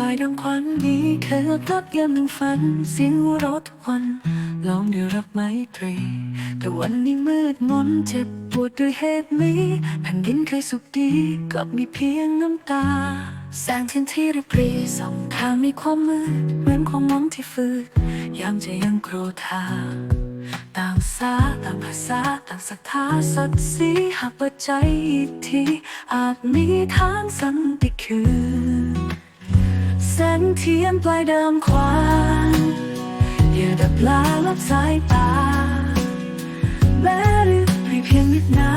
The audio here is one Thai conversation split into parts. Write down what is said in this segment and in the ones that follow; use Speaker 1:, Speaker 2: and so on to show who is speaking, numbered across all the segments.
Speaker 1: ลายดำควันนี้เคยรับยามหนึ่งฝันเสียงราะทุกวัน ลองได้รับไมตรี แต่วันนี้มืดมนเจ็บปวดด้วยเหตุนี้แผ่นดินเคยสุขดีกลับมีเพียงน้ำตา แสงเทียนที่ริบรีส่องทางมีความมืด เหมือนความหวังที่ฟืดยามใจยังโกรธาต่างสาต่างภาษาต่างศรัทธาสัตย์สีหากเปิดใจอีกทีอาจมีทางสันติคืน แสงเทียนปลายเดิมควันอย่าดับลาลับสายตาแม้ริบรีเพียงนิดนา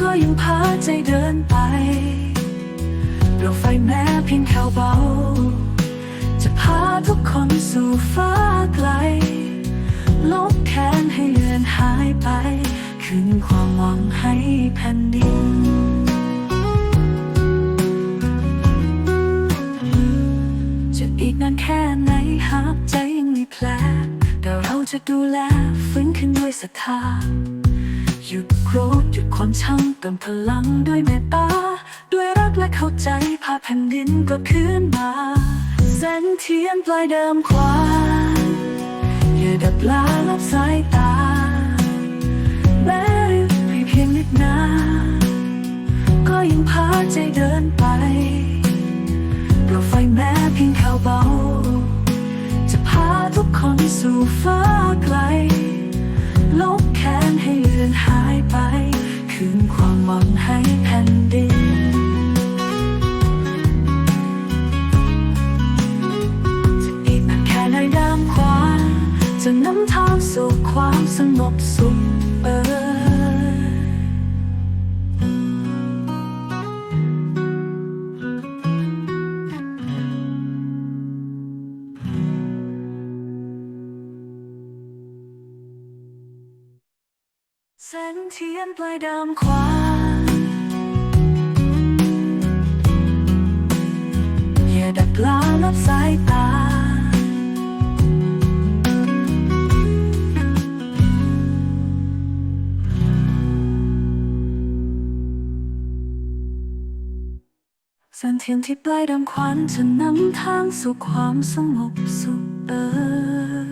Speaker 1: ก็ยังพาใจเดินไปเราไฟแม้เพียงแค่เบา จะพาทุกคนสู่ฟ้าไกล ลบแค้นให้เลือนหายไป คืนความหวังให้แผ่นดิน จะดูแลฟื้นขึ้นด้วยศรัทธาหยุดโกรธหยุดความช่างเติมพลังด้วยเมตตาด้วยรักและเข้าใจพาแผ่นดินกลับคืนมาแสงเทียนปลายเดิมควันอย่าดับลาลับสายตาแม้ริบรีเพียงนิดนาก็ยังพาใจเดินไป จะนำทางสู่ความสงบสุขเอ่ยแสงเทียนปลายดำควันอย่าดับลาลับสายตา สันเทียนที่ปลายดำควันจะนำทางสู่ความสงบสุขเออ